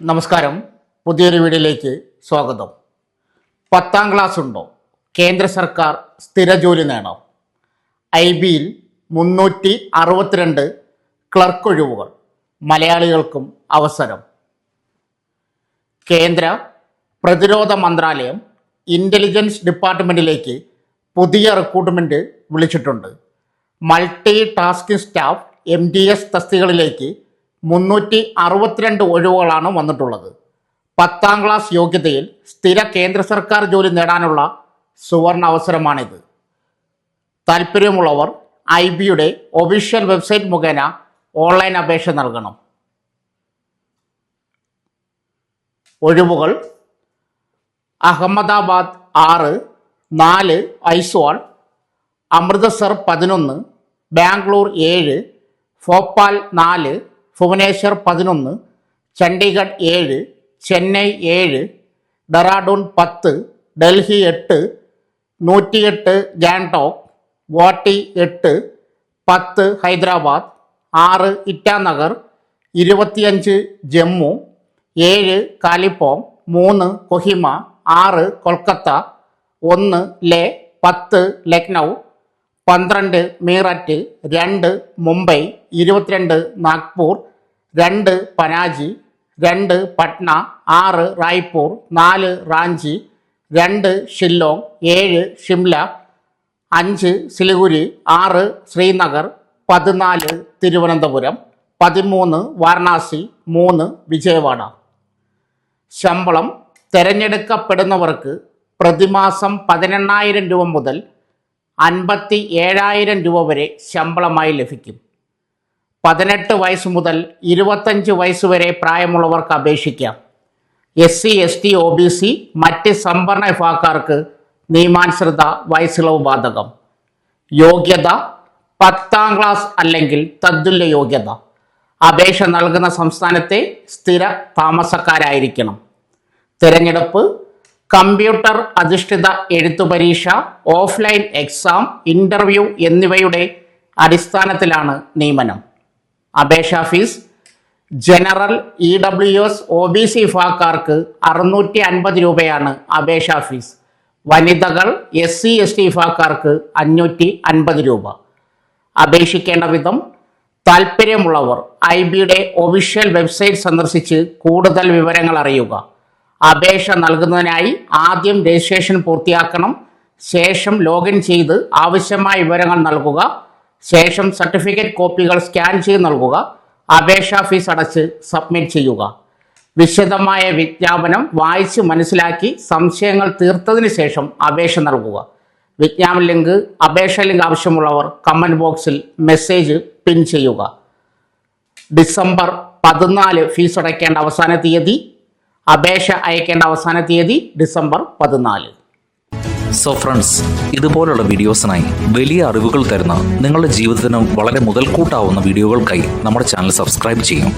നമസ്കാരം. പുതിയൊരു വീഡിയോയിലേക്ക് സ്വാഗതം. പത്താം ക്ലാസ് ഉണ്ടോ? കേന്ദ്ര സർക്കാർ സ്ഥിര ജോലി നേടാം ഐ ബിയിൽ മുന്നൂറ്റി അറുപത്തിരണ്ട് ക്ലർക്ക് ഒഴിവുകൾ. മലയാളികൾക്കും അവസരം. കേന്ദ്ര പ്രതിരോധ മന്ത്രാലയം ഇന്റലിജൻസ് ഡിപ്പാർട്ട്മെന്റിലേക്ക് പുതിയ റിക്രൂട്ട്മെന്റ് വിളിച്ചിട്ടുണ്ട്. Multi tasking staff M D S തസ്തികളിലേക്ക് മുന്നൂറ്റി അറുപത്തിരണ്ട് ഒഴിവുകളാണ് വന്നിട്ടുള്ളത്. പത്താം ക്ലാസ് യോഗ്യതയിൽ സ്ഥിര കേന്ദ്ര സർക്കാർ ജോലി നേടാനുള്ള സുവർണ അവസരമാണിത്. താല്പര്യമുള്ളവർ ഐ ബിയുടെ ഒഫീഷ്യൽ വെബ്സൈറ്റ് മുഖേന ഓൺലൈൻ അപേക്ഷ നൽകണം. ഒഴിവുകൾ അഹമ്മദാബാദ് ആറ് നാല് ഐസ്വാൾ അമൃതസർ പതിനൊന്ന് ബാംഗ്ലൂർ ഏഴ് ഭോപ്പാൽ നാല് ഭുവനേശ്വർ പതിനൊന്ന് ചണ്ഡീഗഡ് ഏഴ് ചെന്നൈ ഏഴ് ഡെറാഡൂൺ പത്ത് ഡൽഹി എട്ട് നൂറ്റിയെട്ട് ഗാൻടോക്ക് വാട്ടി എട്ട് പത്ത് ഹൈദരാബാദ് ആറ് ഇറ്റാനഗർ ഇരുപത്തിയഞ്ച് ജമ്മു ഏഴ് കാലിപ്പോം മൂന്ന് കൊഹിമ ആറ് കൊൽക്കത്ത ഒന്ന് ലേ പത്ത് ലക്നൗ പന്ത്രണ്ട് മീററ്റ് രണ്ട് മുംബൈ ഇരുപത്തിരണ്ട് നാഗ്പൂർ രണ്ട് പനാജി രണ്ട് പട്ന ആറ് റായ്പൂർ നാല് റാഞ്ചി രണ്ട് ഷില്ലോങ് ഏഴ് ഷിംല അഞ്ച് സിലിഗുരി ആറ് ശ്രീനഗർ പതിനാല് തിരുവനന്തപുരം പതിമൂന്ന് വാരണാസി മൂന്ന് വിജയവാഡ. ശമ്പളം തിരഞ്ഞെടുക്കപ്പെടുന്നവർക്ക് പ്രതിമാസം പതിനെണ്ണായിരം രൂപ മുതൽ അൻപത്തി ഏഴായിരം രൂപ വരെ ശമ്പളമായി ലഭിക്കും. പതിനെട്ട് വയസ്സ് മുതൽ ഇരുപത്തഞ്ച് വയസ്സ് വരെ പ്രായമുള്ളവർക്ക് അപേക്ഷിക്കാം. S C S T O B C മറ്റ് സംവരണ വിഭാഗക്കാർക്ക് നിയമാനുസൃത വയസ്സിളവ് ബാധകം. യോഗ്യത പത്താം ക്ലാസ് അല്ലെങ്കിൽ തദ്തുല്യ യോഗ്യത. അപേക്ഷ നൽകുന്ന സംസ്ഥാനത്തെ സ്ഥിര താമസക്കാരായിരിക്കണം. തിരഞ്ഞെടുപ്പ് കമ്പ്യൂട്ടർ അധിഷ്ഠിത എഴുത്തു പരീക്ഷ ഓഫ്ലൈൻ എക്സാം ഇന്റർവ്യൂ എന്നിവയുടെ അടിസ്ഥാനത്തിലാണ് നിയമനം. അപേക്ഷാ fees general E W S O B C വിഭാഗക്കാർക്ക് അറുന്നൂറ്റി അൻപത് രൂപയാണ് അപേക്ഷാ ഫീസ്. വനിതകൾ എസ് സി എസ് ടി വിഭാഗക്കാർക്ക് അഞ്ഞൂറ്റി അൻപത് രൂപ. അപേക്ഷിക്കേണ്ട വിധം താല്പര്യമുള്ളവർ ഐ ബിയുടെ ഒഫീഷ്യൽ വെബ്സൈറ്റ് സന്ദർശിച്ച് കൂടുതൽ വിവരങ്ങൾ അറിയുക. അപേക്ഷ നൽകുന്നതിനായി ആദ്യം രജിസ്ട്രേഷൻ പൂർത്തിയാക്കണം ശേഷം ലോഗിൻ ചെയ്ത് ആവശ്യമായ വിവരങ്ങൾ നൽകുക ശേഷം സർട്ടിഫിക്കറ്റ് കോപ്പികൾ സ്കാൻ ചെയ്ത് നൽകുക അപേക്ഷാ ഫീസ് അടച്ച് സബ്മിറ്റ് ചെയ്യുക. വിശദമായ വിജ്ഞാപനം വായിച്ച് മനസ്സിലാക്കി സംശയങ്ങൾ തീർത്തതിന് ശേഷം അപേക്ഷ നൽകുക. വിജ്ഞാപന ലിങ്ക് അപേക്ഷ ലിങ്ക് ആവശ്യമുള്ളവർ കമന്റ് ബോക്സിൽ മെസ്സേജ് പിൻ ചെയ്യുക. ഡിസംബർ പതിനാല് ഫീസ് അടയ്ക്കേണ്ട അവസാന തീയതി അപേക്ഷ അയക്കേണ്ട അവസാന തീയതി ഡിസംബർ പതിനാല്. സോ ഫ്രണ്ട്സ് ഇതുപോലുള്ള വീഡിയോസിനായി വലിയ അറിവുകൾ തരുന്ന നിങ്ങളുടെ ജീവിതത്തിന് വളരെ മുതൽക്കൂട്ടാവുന്ന വീഡിയോകൾക്കായി നമ്മുടെ ചാനൽ സബ്സ്ക്രൈബ് ചെയ്യും.